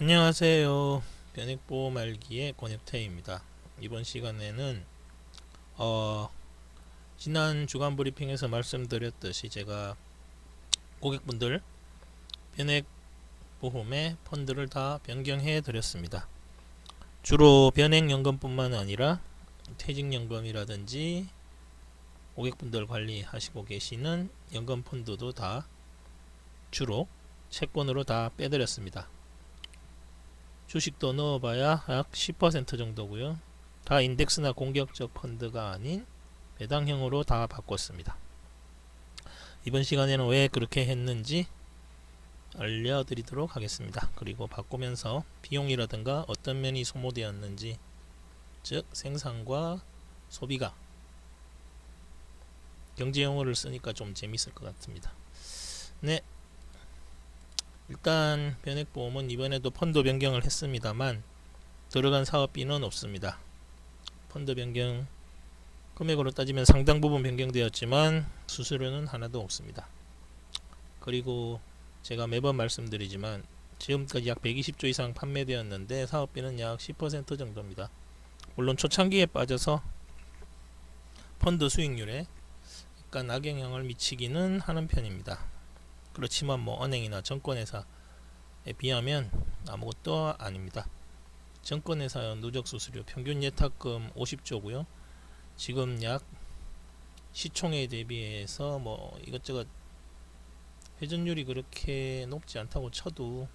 안녕하세요. 변액보험 알기의 권혁태입니다. 이번 시간에는 어, 지난 주간 브리핑에서 말씀드렸듯이 제가 고객분들 변액보험의 펀드를 다 변경해 드렸습니다. 주로 변액연금뿐만 아니라 퇴직연금이라든지 고객분들 관리하시고 계시는 연금 펀드도 다 주로 채권으로 다 빼드렸습니다. 주식도 넣어봐야 약 10% 정도고요. 다 인덱스나 공격적 펀드가 아닌 배당형으로 다 바꿨습니다. 이번 시간에는 왜 그렇게 했는지 알려드리도록 하겠습니다. 그리고 바꾸면서 비용이라든가 어떤 면이 소모되었는지 즉 생산과 소비가 경제 용어를 쓰니까 좀 재밌을 것 같습니다. 네, 일단 변액보험은 이번에도 펀드 변경을 했습니다만 들어간 사업비는 없습니다. 펀드 변경 금액으로 따지면 상당 부분 변경되었지만 수수료는 하나도 없습니다. 그리고 제가 매번 말씀드리지만 지금까지 약 120조 이상 판매되었는데 사업비는 약 10% 정도입니다. 물론 초창기에 빠져서 펀드 수익률에 약간 악영향을 미치기는 하는 편입니다. 그렇지만 뭐 은행이나 정권회사에 비하면 아무것도 아닙니다. 정권회사 누적 수수료 평균 예탁금 50조고요. 지금 약 시총에 대비해서 뭐 이것저것 회전율이 그렇게 높지 않다고 쳐도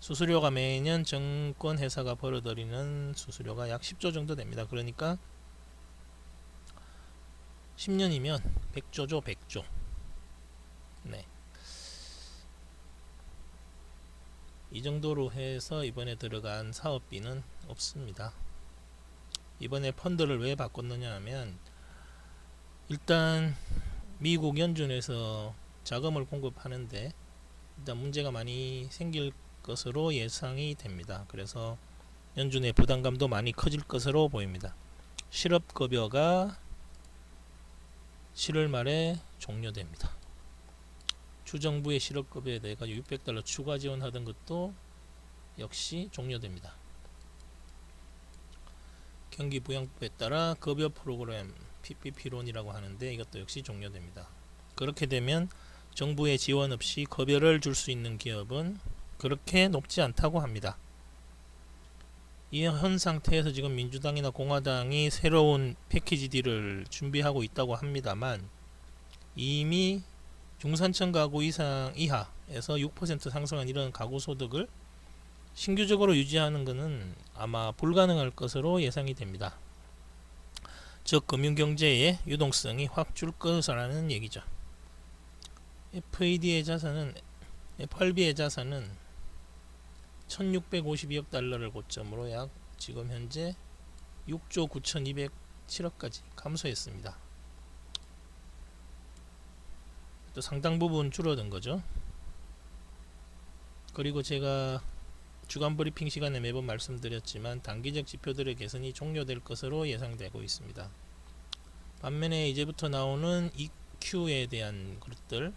수수료가 매년 정권회사가 벌어들이는 수수료가 약 10조 정도 됩니다. 그러니까 10년이면 100조죠, 100조. 네. 이 정도로 해서 이번에 들어간 사업비는 없습니다. 이번에 펀드를 왜 바꿨느냐 하면 일단 미국 연준에서 자금을 공급하는데 일단 문제가 많이 생길 것으로 예상이 됩니다. 그래서 연준의 부담감도 많이 커질 것으로 보입니다. 실업급여가 7월 말에 종료됩니다. 주정부의 실업급여에 대해 600달러 추가 지원하던 것도 역시 종료됩니다. 경기 부양법에 따라 급여 프로그램 PPP론이라고 하는데 이것도 역시 종료됩니다. 그렇게 되면 정부의 지원 없이 급여를 줄 수 있는 기업은 그렇게 높지 않다고 합니다. 이 현 상태에서 지금 민주당이나 공화당이 새로운 패키지 딜을 준비하고 있다고 합니다만 이미 중산층 가구 이상 이하에서 6% 상승한 이런 가구 소득을 신규적으로 유지하는 것은 아마 불가능할 것으로 예상이 됩니다. 즉 금융경제의 유동성이 확 줄 것이라는 얘기죠. FAD의 자산은 FRB의 자산은 1652억 달러를 고점으로 약 지금 현재 6조 9207억까지 감소했습니다. 또 상당 부분 줄어든 거죠. 그리고 제가 주간 브리핑 시간에 매번 말씀드렸지만 단기적 지표들의 개선이 종료될 것으로 예상되고 있습니다. 반면에 이제부터 나오는 EQ에 대한 것들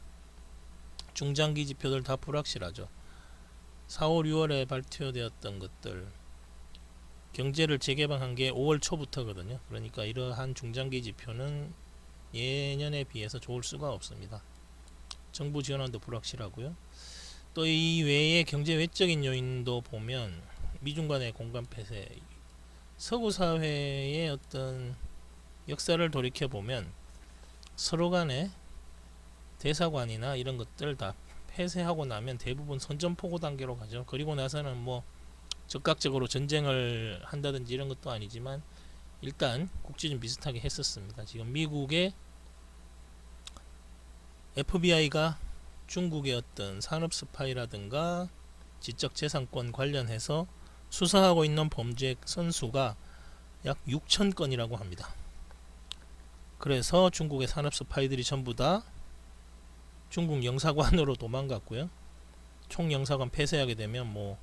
중장기 지표들 다 불확실하죠. 4월, 6월에 발표되었던 것들 경제를 재개방한 게 5월 초부터거든요. 그러니까 이러한 중장기 지표는 예년에 비해서 좋을 수가 없습니다. 정부 지원안도 불확실하고요. 또 이 외에 경제 외적인 요인도 보면 미중 간의 공간 폐쇄, 서구 사회의 어떤 역사를 돌이켜 보면 서로 간의 대사관이나 이런 것들 다 폐쇄하고 나면 대부분 선전포고 단계로 가죠. 그리고 나서는 뭐 적극적으로 전쟁을 한다든지 이런 것도 아니지만 일단 국지 좀 비슷하게 했었습니다. 지금 미국의 FBI가 중국의 어떤 산업 스파이라든가 지적 재산권 관련해서 수사하고 있는 범죄 선수가 약 6천 건이라고 합니다. 그래서 중국의 산업 스파이들이 전부 다 중국 영사관으로 도망갔고요. 총 영사관 폐쇄하게 되면 뭐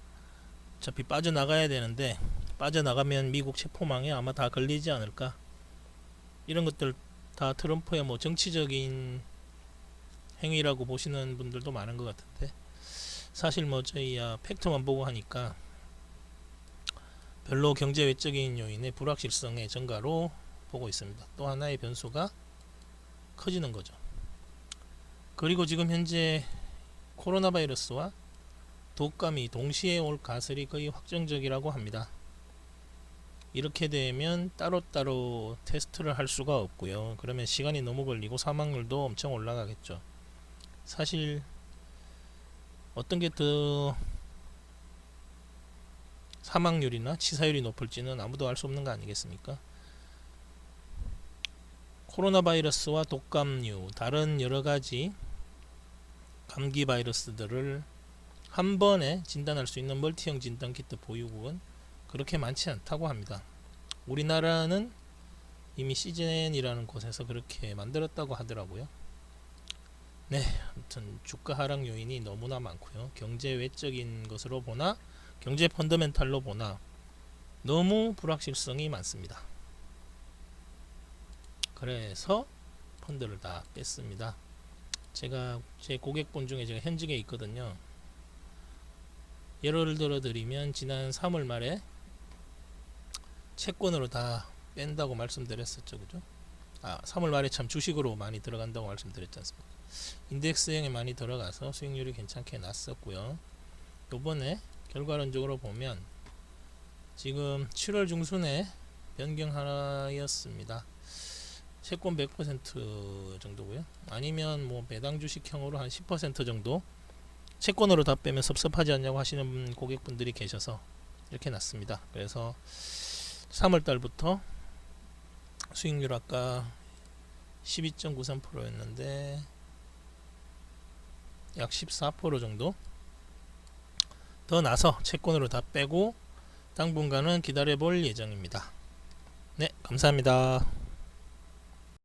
어차피 빠져나가야 되는데 빠져나가면 미국 체포망에 아마 다 걸리지 않을까. 이런 것들 다 트럼프의 뭐 정치적인 행위라고 보시는 분들도 많은 것 같은데 사실 뭐 저희야 팩트만 보고 하니까 별로 경제 외적인 요인의 불확실성의 증가로 보고 있습니다. 또 하나의 변수가 커지는 거죠. 그리고 지금 현재 코로나 바이러스와 독감이 동시에 올 가설이 거의 확정적이라고 합니다. 이렇게 되면 따로따로 테스트를 할 수가 없고요. 그러면 시간이 너무 걸리고 사망률도 엄청 올라가겠죠. 사실 어떤 게 더 사망률이나 치사율이 높을지는 아무도 알 수 없는 거 아니겠습니까? 코로나 바이러스와 독감류, 다른 여러 가지 감기 바이러스들을 한 번에 진단할 수 있는 멀티형 진단 키트 보유국은 그렇게 많지 않다고 합니다. 우리나라는 이미 시즌이라는 곳에서 그렇게 만들었다고 하더라고요. 네, 아무튼 주가 하락 요인이 너무나 많고요. 경제 외적인 것으로 보나 경제 펀더멘탈로 보나 너무 불확실성이 많습니다. 그래서 펀드를 다 뺐습니다. 제가 제 고객분 중에 제가 현직에 있거든요. 예를 들어 드리면 지난 3월 말에 채권으로 다 뺀다고 말씀드렸었죠. 그죠? 아, 3월 말에 참 주식으로 많이 들어간다고 말씀드렸지 않습니까? 인덱스형에 많이 들어가서 수익률이 괜찮게 났었고요. 요번에 결과론적으로 보면 지금 7월 중순에 변경하였습니다. 채권 100% 정도고요. 아니면 뭐 배당 주식형으로 한 10% 정도 채권으로 다 빼면 섭섭하지 않냐고 하시는 고객분들이 계셔서 이렇게 났습니다. 그래서 3월 달부터 수익률 아까 12.93%였는데 약 14% 정도 더 나서 채권으로 다 빼고 당분간은 기다려 볼 예정입니다. 네, 감사합니다.